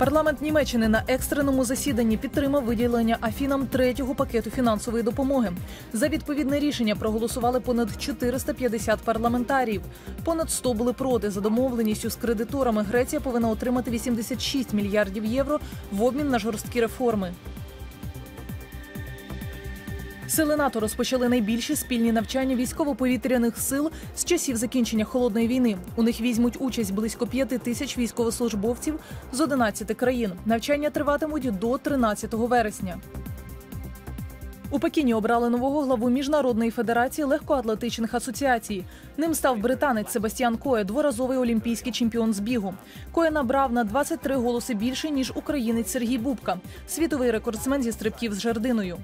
Парламент Німеччини на екстреному засіданні підтримав виділення Афінам третього пакету фінансової допомоги. За відповідне рішення проголосували понад 450 парламентарів. Понад 100 були проти. За домовленістю з кредиторами Греція повинна отримати 86 мільярдів євро в обмін на жорсткі реформи. Сили НАТО розпочали найбільші спільні навчання військово-повітряних сил з часів закінчення холодної війни. У них візьмуть участь близько п'яти тисяч військовослужбовців з 11 країн. Навчання триватимуть до 13 вересня. У Пекіні обрали нового главу міжнародної федерації легкоатлетичних асоціацій. Ним став британець Себастьян Кое, дворазовий олімпійський чемпіон з бігу. Кое набрав на 23 голоси більше ніж українець Сергій Бубка, світовий рекордсмен зі стрибків з жердиною.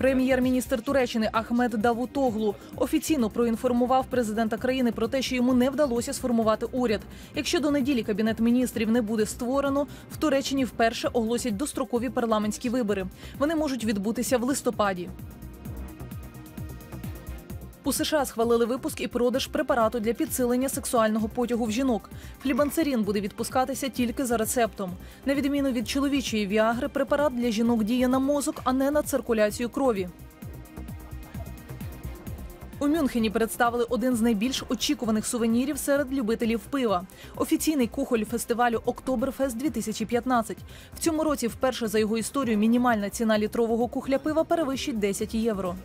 Прем'єр-міністр Туреччини Ахмед Давутоглу офіційно проінформував президента країни про те, що йому не вдалося сформувати уряд. Якщо до неділі кабінет міністрів не буде створено, в Туреччині вперше оголосять дострокові парламентські вибори. Вони можуть відбутися в листопаді. У США схвалили випуск і продаж препарату для підсилення сексуального потягу в жінок. Флібанцерін буде відпускатися тільки за рецептом. На відміну від чоловічої віагри, препарат для жінок діє на мозок, а не на циркуляцію крові. У Мюнхені представили один з найбільш очікуваних сувенірів серед любителів пива. Офіційний кухоль фестивалю Октоберфест 2015 В цьому році вперше за його історію мінімальна ціна літрового кухля пива перевищить 10 євро.